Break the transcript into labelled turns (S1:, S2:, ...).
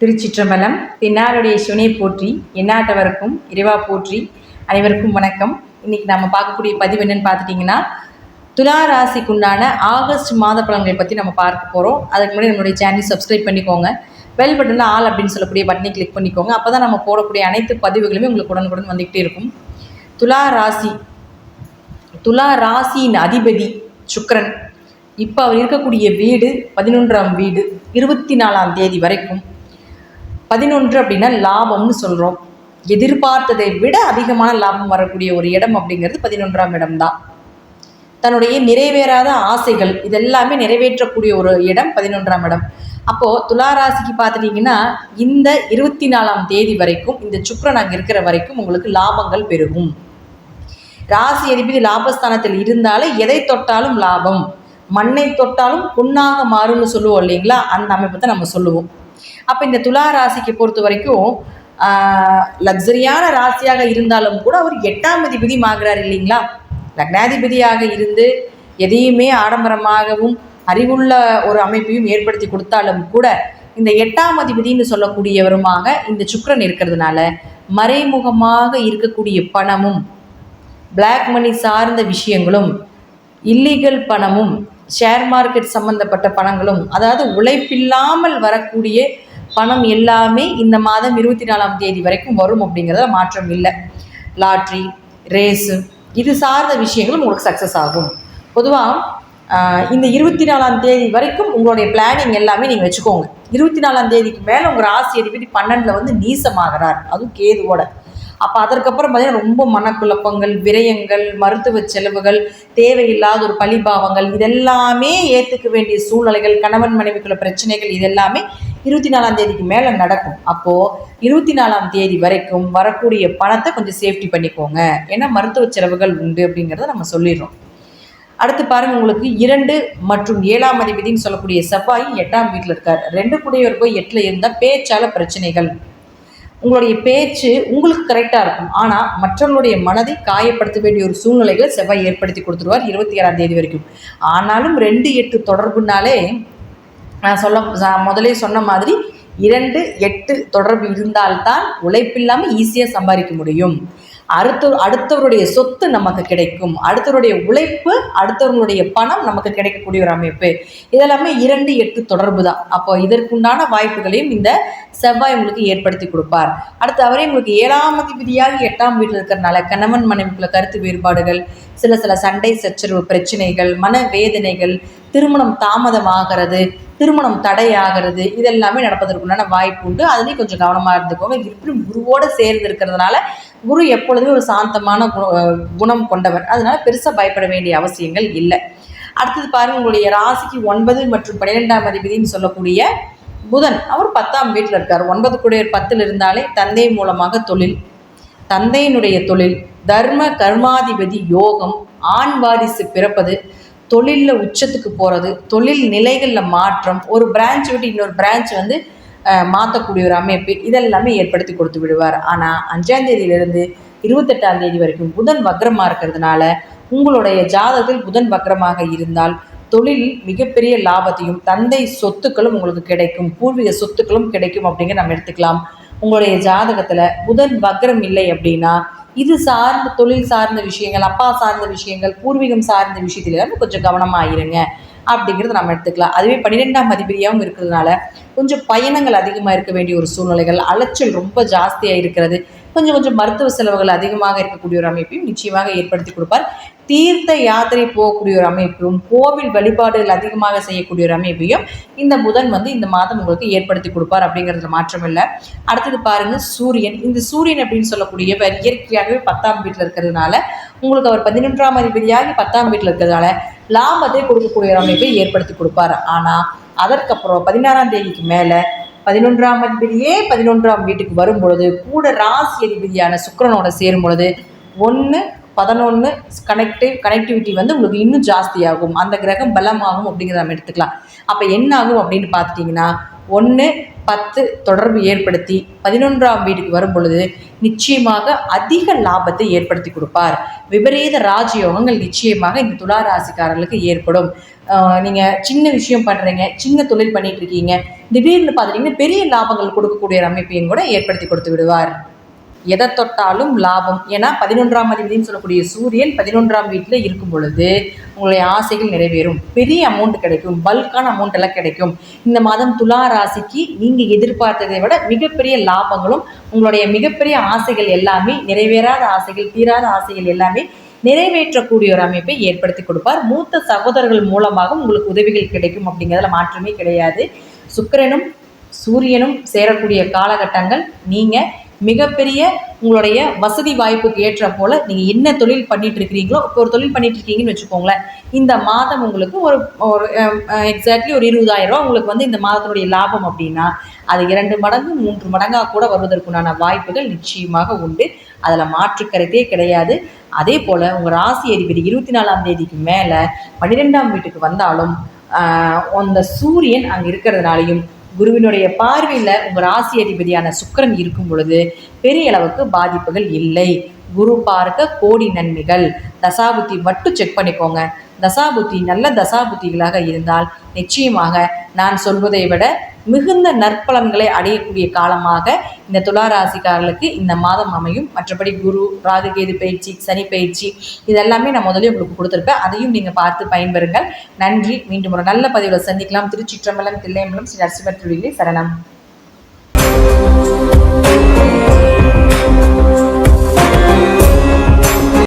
S1: திருச்சிற்றம்பலம் தென்னாருடைய சிவனை போற்றி எண்ணாட்டவருக்கும் இறைவா போற்றி அனைவருக்கும் வணக்கம். இன்னைக்கு நம்ம பார்க்கக்கூடிய பதிவு என்னன்னு பார்த்துட்டிங்கன்னா துலா ராசிக்குண்டான ஆகஸ்ட் மாத பலன்களை பற்றி நம்ம பார்க்க போகிறோம் அதுக்கு முன்னாடி நம்மளுடைய சேனல் சப்ஸ்கிரைப் பண்ணிக்கோங்க. பெல் பட்டனில் ஆல் அப்படின்னு சொல்லக்கூடிய பட்டனை கிளிக் பண்ணிக்கோங்க. அப்போ தான் நம்ம போடக்கூடிய அனைத்து பதிவுகளுமே உங்களுக்கு உடனுக்குடன் வந்துக்கிட்டே இருக்கும். துலா ராசி. துலா ராசியின் அதிபதி சுக்கரன். இப்போ அவர் இருக்கக்கூடிய வீடு பதினொன்றாம் வீடு இருபத்தி நாலாம் தேதி வரைக்கும் பதினொன்று அப்படின்னா லாபம்னு சொல்கிறோம் எதிர்பார்த்ததை விட அதிகமான லாபம் வரக்கூடிய ஒரு இடம் அப்படிங்கிறது பதினொன்றாம் இடம்தான். தன்னுடைய நிறைவேறாத ஆசைகள் இதெல்லாமே நிறைவேற்றக்கூடிய ஒரு இடம் பதினொன்றாம் இடம். அப்போது துளாராசிக்கு பார்த்துட்டிங்கன்னா இந்த இருபத்தி நாலாம் தேதி வரைக்கும் இந்த சுக்கரன் அங்கே இருக்கிற வரைக்கும் உங்களுக்கு லாபங்கள் பெருகும். ராசி அதிபதி லாபஸ்தானத்தில் இருந்தாலே எதை தொட்டாலும் லாபம். மண்ணை தொட்டாலும் பொன்னாக மாறும்னு சொல்லுவோம் இல்லைங்களா? அந்த அமைப்பை தான் நம்ம சொல்லுவோம். அப்போ இந்த துலா ராசிக்கு பொறுத்த வரைக்கும் லக்ஸரியான ராசியாக இருந்தாலும் கூட அவர் எட்டாம் அதிபதி ஆகிறார் இல்லைங்களா? லக்னாதிபதியாக இருந்து எதையுமே ஆடம்பரமாகவும் அறிவுள்ள ஒரு அமைப்பையும் ஏற்படுத்தி கொடுத்தாலும் கூட இந்த எட்டாம் அதிபதினு சொல்லக்கூடியவருமாக இந்த சுக்கரன் இருக்கிறதுனால மறைமுகமாக இருக்கக்கூடிய பணமும் பிளாக் மணி சார்ந்த விஷயங்களும் இல்லீகல் பணமும் ஷேர் மார்க்கெட் சம்மந்தப்பட்ட பணங்களும் அதாவது உழைப்பில்லாமல் வரக்கூடிய பணம் எல்லாமே இந்த மாதம் இருபத்தி நாலாம் தேதி வரைக்கும் வரும் அப்படிங்கிறத மாற்றம் இல்லை. லாட்ரி ரேஸு இது சார்ந்த விஷயங்களும் உங்களுக்கு சக்ஸஸ் ஆகும். பொதுவாக இந்த இருபத்தி நாலாம் தேதி வரைக்கும் உங்களுடைய பிளானிங் எல்லாமே நீங்கள் வச்சுக்கோங்க. இருபத்தி நாலாம் தேதிக்கு மேலே உங்கள் ராசி அதிபதி பன்னெண்டில் வந்து நீசமாகிறார். அதுவும் கேதுவோட. அப்போ அதற்கப்புறம் பார்த்தீங்கன்னா ரொம்ப மனக்குழப்பங்கள் விரயங்கள் மருத்துவ செலவுகள் தேவையில்லாத ஒரு பழிபாவங்கள் இதெல்லாமே ஏற்றுக்க வேண்டிய சூழ்நிலைகள் கணவன் மனைவிக்குள்ள பிரச்சனைகள் இதெல்லாமே இருபத்தி நாலாம் தேதிக்கு மேலே நடக்கும். அப்போது இருபத்தி நாலாம் தேதி வரைக்கும் வரக்கூடிய பணத்தை கொஞ்சம் சேஃப்டி பண்ணிக்கோங்க. ஏன்னா மருத்துவ செலவுகள் உண்டு அப்படிங்கிறத நம்ம சொல்லிடுறோம். அடுத்து பாருங்க உங்களுக்கு இரண்டு மற்றும் ஏழாம் அதிபதினு சொல்லக்கூடிய செவ்வாய் எட்டாம் வீட்டில் இருக்கார். ரெண்டு கூடையவர் போய் எட்டில் இருந்தால் பேச்சால பிரச்சனைகள் உங்களுடைய பேச்சு உங்களுக்கு கரெக்டாக இருக்கும். ஆனால் மற்றவங்களுடைய மனதை காயப்படுத்த வேண்டிய ஒரு சூழ்நிலைகளை செவ்வாய் ஏற்படுத்தி கொடுத்துருவார் இருபத்தி ஏழாம் தேதி வரைக்கும். ஆனாலும் ரெண்டு எட்டு தொடர்புனாலே நான் சொல்ல முதலே சொன்ன மாதிரி இரண்டு எட்டு தொடர்பு இருந்தால்தான் உழைப்பில்லாமல் ஈஸியாக சம்பாதிக்க முடியும். அடுத்த அடுத்தவருடைய சொத்து நமக்கு கிடைக்கும். அடுத்தவருடைய உழைப்பு அடுத்தவர்களுடைய பணம் நமக்கு கிடைக்கக்கூடிய ஒரு அமைப்பு. இதெல்லாமே இரண்டு எட்டு தொடர்பு தான். அப்போ இதற்குண்டான வாய்ப்புகளையும் இந்த செவ்வாய் உங்களுக்கு ஏற்படுத்தி கொடுப்பார். அடுத்து அவரே உங்களுக்கு ஏழாம் அதிபதியாக எட்டாம் வீட்டில் இருக்கிறனால கணவன் மனைவிக்குள்ள கருத்து வேறுபாடுகள் சில சில சண்டை சச்சரவு பிரச்சனைகள் மன வேதனைகள் திருமணம் தாமதமாகிறது திருமணம் தடையாகிறது இதெல்லாமே நடப்பதற்குண்டான வாய்ப்பு உண்டு. அதுலேயும் கொஞ்சம் கவனமாக இருந்துக்கோங்க. இருப்பினும் குருவோடு சேர்ந்து இருக்கிறதுனால குரு எப்பொழுதுமே ஒரு சாந்தமான குணம் கொண்டவர். அதனால பெருசாக பயப்பட வேண்டிய அவசியங்கள் இல்லை. அடுத்தது பாருங்க உங்களுடைய ராசிக்கு ஒன்பது மற்றும் பன்னிரெண்டாம் அதிபதினு சொல்லக்கூடிய புதன் அவர் பத்தாம் வீட்டில் இருக்கார். ஒன்பது கூட பத்தில் இருந்தாலே தந்தை மூலமாக தொழில் தந்தையினுடைய தொழில் தர்ம கர்மாதிபதி யோகம் ஆண் வாரிசு பிறப்பது தொழிலில் உச்சத்துக்கு போகிறது தொழில் நிலைகளில் மாற்றம் ஒரு பிரான்ச் விட்டு இன்னொரு பிரான்ச் வந்து மாற்றக்கூடிய ஒரு அமைப்பு இதெல்லாமே ஏற்படுத்தி கொடுத்து விடுவார். ஆனால் அஞ்சாம் தேதியிலிருந்து இருபத்தெட்டாம் தேதி வரைக்கும் புதன் வக்ரமாக இருக்கிறதுனால உங்களுடைய ஜாதகத்தில் புதன் வக்ரமாக இருந்தால் தொழில் மிகப்பெரிய லாபத்தையும் தந்தை சொத்துக்களும் உங்களுக்கு கிடைக்கும் பூர்வீக சொத்துக்களும் கிடைக்கும் அப்படிங்கிற நம்ம எடுத்துக்கலாம். உங்களுடைய ஜாதகத்தில் புதன் வக்ரம் இல்லை அப்படின்னா இது சார்ந்த தொழில் சார்ந்த விஷயங்கள் அப்பா சார்ந்த விஷயங்கள் பூர்வீகம் சார்ந்த விஷயத்துல கொஞ்சம் கவனமாக இருங்க. அப்படிங்கிறத நம்ம எடுத்துக்கலாம். அதுவே பன்னிரெண்டாம் அதிபதியாகவும் இருக்கிறதுனால கொஞ்சம் பயணங்கள் அதிகமாக இருக்க வேண்டிய ஒரு சூழ்நிலைகள் அலைச்சல் ரொம்ப ஜாஸ்தியாக இருக்கிறது. கொஞ்சம் கொஞ்சம் மருத்துவ செலவுகள் அதிகமாக இருக்கக்கூடிய ஒரு அமைப்பையும் நிச்சயமாக ஏற்படுத்தி கொடுப்பார். தீர்த்த யாத்திரை போகக்கூடிய ஒரு அமைப்பும் கோவில் வழிபாடுகள் அதிகமாக செய்யக்கூடிய ஒரு அமைப்பையும் இந்த புதன் வந்து இந்த மாதம் உங்களுக்கு ஏற்படுத்தி கொடுப்பார் அப்படிங்கிறதுல மாற்றம் இல்லை. அடுத்தது பாருங்க சூரியன். இந்த சூரியன் அப்படின்னு சொல்லக்கூடியவர் இயற்கையாகவே பத்தாம் வீட்டில் இருக்கிறதுனால உங்களுக்கு அவர் பதினொன்றாம் அதிபதியாகி பத்தாம் வீட்டில் இருக்கிறதுனால லாபத்தை கொடுக்கக்கூடிய ஒரு அமைப்பை ஏற்படுத்தி கொடுப்பார். ஆனால் அதற்கப்புறம் பதினாறாம் தேதிக்கு மேலே பதினொன்றாம் அதிபதியே பதினொன்றாம் வீட்டுக்கு வரும் பொழுது கூட ராசி அதிபதியான சுக்கரனோட சேரும் பொழுது ஒன்று பதினொன்று கனெக்டிவ் கனெக்டிவிட்டி வந்து உங்களுக்கு இன்னும் ஜாஸ்தியாகும். அந்த கிரகம் பலமாகும் அப்படிங்கிறத நம்ம எடுத்துக்கலாம். அப்போ என்ன ஆகும் அப்படின்னு பார்த்துட்டிங்கன்னா ஒன்று பத்து தொடர்பு ஏற்படுத்தி பதினொன்றாம் வீட்டுக்கு வரும் பொழுது நிச்சயமாக அதிக லாபத்தை ஏற்படுத்தி கொடுப்பார். விபரீத ராஜயோகங்கள் நிச்சயமாக இந்த துலா ராசிக்காரர்களுக்கு ஏற்படும் நீங்கள் சின்ன விஷயம் பண்ணுறீங்க சின்ன தொழில் பண்ணிட்டு இருக்கீங்க திடீர்னு பார்த்துட்டிங்கன்னா பெரிய லாபங்கள் கொடுக்கக்கூடிய ஒரு அமைப்பையும் கூட ஏற்படுத்தி கொடுத்து விடுவார். எதை தொட்டாலும் லாபம். ஏன்னா பதினொன்றாம் அதிபதினு சொல்லக்கூடிய சூரியன் பதினொன்றாம் வீட்டில் இருக்கும் பொழுது உங்களுடைய ஆசைகள் நிறைவேறும். பெரிய அமௌண்ட் கிடைக்கும். பல்கான அமௌண்ட் எல்லாம் கிடைக்கும். இந்த மாதம் துலா ராசிக்கு நீங்கள் எதிர்பார்த்ததை விட மிகப்பெரிய லாபங்களும் உங்களுடைய மிகப்பெரிய ஆசைகள் எல்லாமே நிறைவேறாத ஆசைகள் தீராத ஆசைகள் எல்லாமே நிறைவேற்றக்கூடிய ஒரு அமைப்பை ஏற்படுத்தி கொடுப்பார். மூத்த சகோதரர்கள் மூலமாக உங்களுக்கு உதவிகள் கிடைக்கும் அப்படிங்கிறதுல மாற்றமே கிடையாது. சுக்கிரனும் சூரியனும் சேரக்கூடிய காலகட்டங்கள் நீங்கள் மிகப்பெரிய உங்களுடைய வசதி வாய்ப்புக்கு ஏற்ற போல் நீங்கள் என்ன தொழில் பண்ணிட்டு இருக்கிறீங்களோ இப்போ ஒரு தொழில் பண்ணிட்டு இருக்கீங்கன்னு வச்சுக்கோங்களேன். இந்த மாதம் உங்களுக்கு ஒரு ஒரு எக்ஸாக்ட்லி ஒரு இருபதாயிரம் ரூபா உங்களுக்கு வந்து இந்த மாதத்தினுடைய லாபம் அப்படின்னா அது இரண்டு மடங்கு மூன்று மடங்காக கூட வருவதற்குண்டான வாய்ப்புகள் நிச்சயமாக உண்டு. அதில் மாற்றுக்கருத்தே கிடையாது. அதே போல் உங்கள் ராசி அதிபதி இருபத்தி நாலாம் தேதிக்கு மேலே பன்னிரெண்டாம் வீட்டுக்கு வந்தாலும் அந்த சூரியன் அங்கே இருக்கிறதுனாலையும் குருவினுடைய பார்வையில் உங்கள் ராசி அதிபதியான சுக்கிரன் இருக்கும் பொழுது பெரிய அளவுக்கு பாதிப்புகள் இல்லை. குரு பார்க்க கோடி நன்மைகள். தசாபுத்தி மட்டும் செக் பண்ணிக்கோங்க. தசாபுத்தி நல்ல தசாபுத்திகளாக இருந்தால் நிச்சயமாக நான் சொல்வதை விட மிகுந்த நற்பலன்களை அடையக்கூடிய காலமாக இந்த துளாராசிக்காரர்களுக்கு இந்த மாதம் அமையும். மற்றபடி குரு ராகுகேது பயிற்சி சனி பயிற்சி இதெல்லாமே நான் முதலே உங்களுக்கு கொடுத்துருப்பேன். அதையும் நீங்கள் பார்த்து பயன்பெறுங்கள். நன்றி. மீண்டும் ஒரு நல்ல பதிவில் சந்திக்கலாம். திருச்சிற்றம்பலம் தில்லையம்பலம் ஸ்ரீ நரசிம்மர் தொழிலே சரணம்.